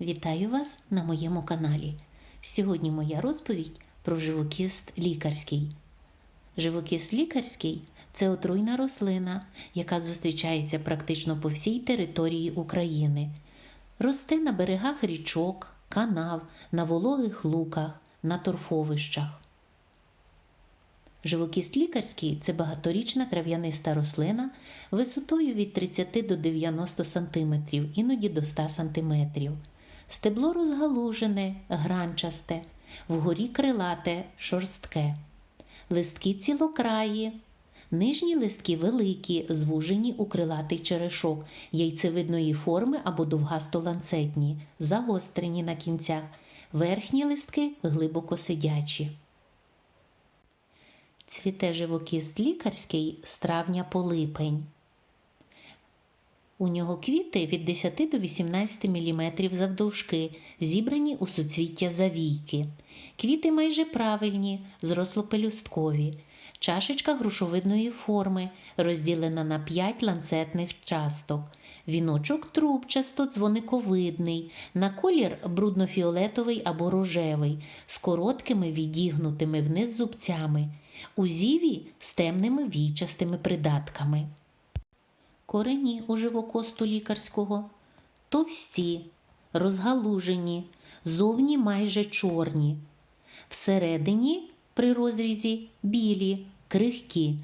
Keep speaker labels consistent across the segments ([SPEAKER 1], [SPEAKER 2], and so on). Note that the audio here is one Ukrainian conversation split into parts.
[SPEAKER 1] Вітаю вас на моєму каналі. Сьогодні моя розповідь про живокіст лікарський. Живокіст лікарський це отруйна рослина, яка зустрічається практично по всій території України. Росте на берегах річок, канав, на вологих луках, на торфовищах. Живокіст лікарський це багаторічна трав'яниста рослина висотою від 30 до 90 см, іноді до 100 см. Стебло розгалужене, гранчасте, вгорі крилате, шорстке. Листки цілокраї. Нижні листки великі, звужені у крилатий черешок, яйцевидної форми або довгасто-ланцетні, загострені на кінцях. Верхні листки глибоко сидячі. Цвіте живокіст лікарський з травня по липень. У нього квіти від 10 до 18 мм завдовжки, зібрані у суцвіття завійки. Квіти майже правильні, зрослопелюсткові. Чашечка грушовидної форми, розділена на 5 ланцетних часток. Віночок трубчасто дзвониковидний, на колір брудно-фіолетовий або рожевий, з короткими відігнутими вниз зубцями, у зіві з темними війчастими придатками. Корені у живокосту лікарського товсті, розгалужені, зовні майже чорні. Всередині при розрізі білі, крихкі.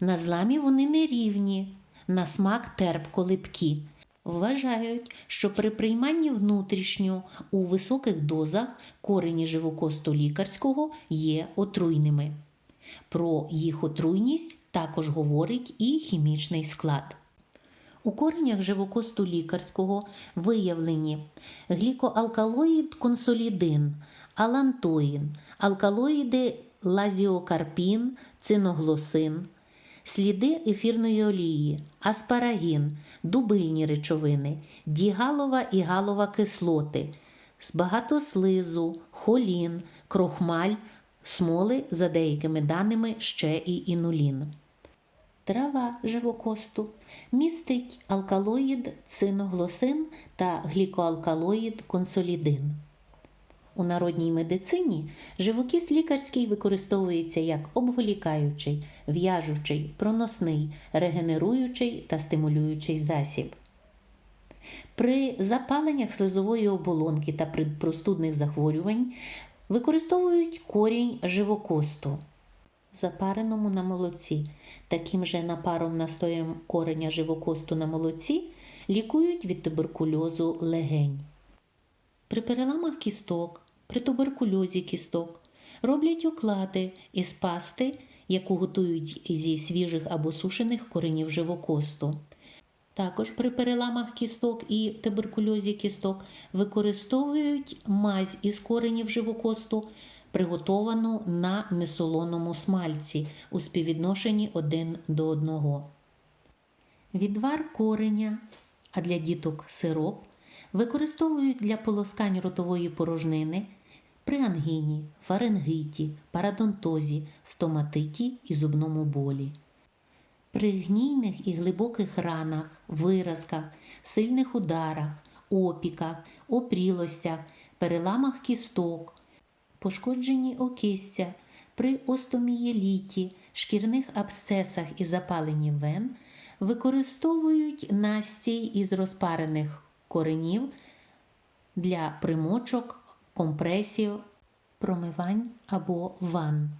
[SPEAKER 1] На зламі вони нерівні, на смак терпко липкі. Вважають, що при прийманні внутрішньо у високих дозах корені живокосту лікарського є отруйними. Про їх отруйність також говорить і хімічний склад. У коренях живокосту лікарського виявлені глікоалкалоїд консолідин, алантоїн, алкалоїди лазіокарпін, циноглосин, сліди ефірної олії, аспарагін, дубильні речовини, дігалова і галова кислоти, багато слизу, холін, крохмаль, смоли, за деякими даними, ще і інулін. Трава живокосту містить алкалоїд циноглосин та глікоалкалоїд консолідин. У народній медицині живокіс лікарський використовується як обволікаючий, в'яжучий, проносний, регенеруючий та стимулюючий засіб. При запаленнях слизової оболонки та при простудних захворювань використовують корінь живокосту запареному на молоці. Таким же напаром настоєм кореня живокосту на молоці лікують від туберкульозу легень. При переламах кісток, при туберкульозі кісток роблять оклади із пасти, яку готують зі свіжих або сушених коренів живокосту. Також при переламах кісток і туберкульозі кісток використовують мазь із коренів живокосту, приготовану на несолоному смальці у співвідношенні один до одного. Відвар кореня, а для діток сироп використовують для полоскань ротової порожнини при ангіні, фарингиті, парадонтозі, стоматиті і зубному болі. При гнійних і глибоких ранах, виразках, сильних ударах, опіках, опрілостях, переламах кісток, пошкодженні окістя, при остомієліті, шкірних абсцесах і запаленні вен використовують настій із розпарених коренів для примочок, компресів, промивань або ванн.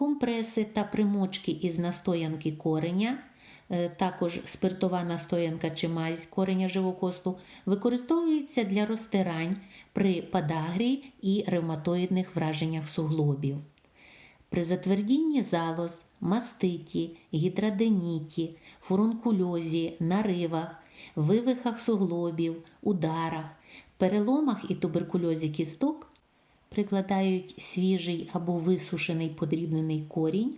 [SPEAKER 1] Компреси та примочки із настоянки кореня, е, також спиртова настоянка чи мазь кореня живокосту, використовується для розтирань при подагрі і ревматоїдних враженнях суглобів. При затвердінні залоз, маститі, гідраденіті, фурункульозі, наривах, вивихах суглобів, ударах, переломах і туберкульозі кісток прикладають свіжий або висушений подрібнений корінь,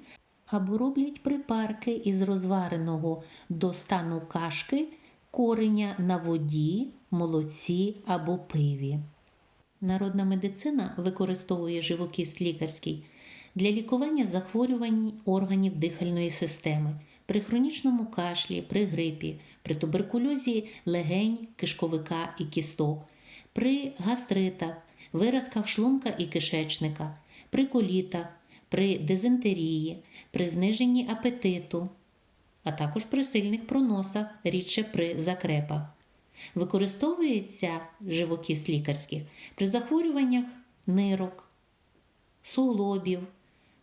[SPEAKER 1] або роблять припарки із розвареного до стану кашки кореня на воді, молоці або пиві. Народна медицина використовує живокіст лікарський для лікування захворювань органів дихальної системи при хронічному кашлі, при грипі, при туберкульозі легень, кишковика і кісток, при гастритах, виразках шлунка і кишечника, при колітах, при дизентерії, при зниженні апетиту, а також при сильних проносах, рідше при закрепах. Використовується живокіс лікарських при захворюваннях нирок, суглобів,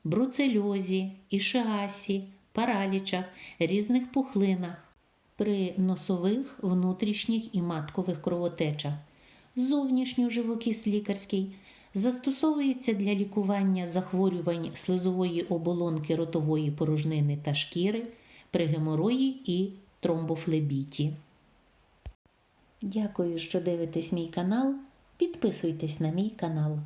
[SPEAKER 1] бруцельозі, ішеасі, паралічах, різних пухлинах, при носових, внутрішніх і маткових кровотечах. Зовнішньо живокіс лікарський застосовується для лікування захворювань слизової оболонки ротової порожнини та шкіри при геморої і тромбофлебіті. Дякую, що дивитесь мій канал. Підписуйтесь на мій канал.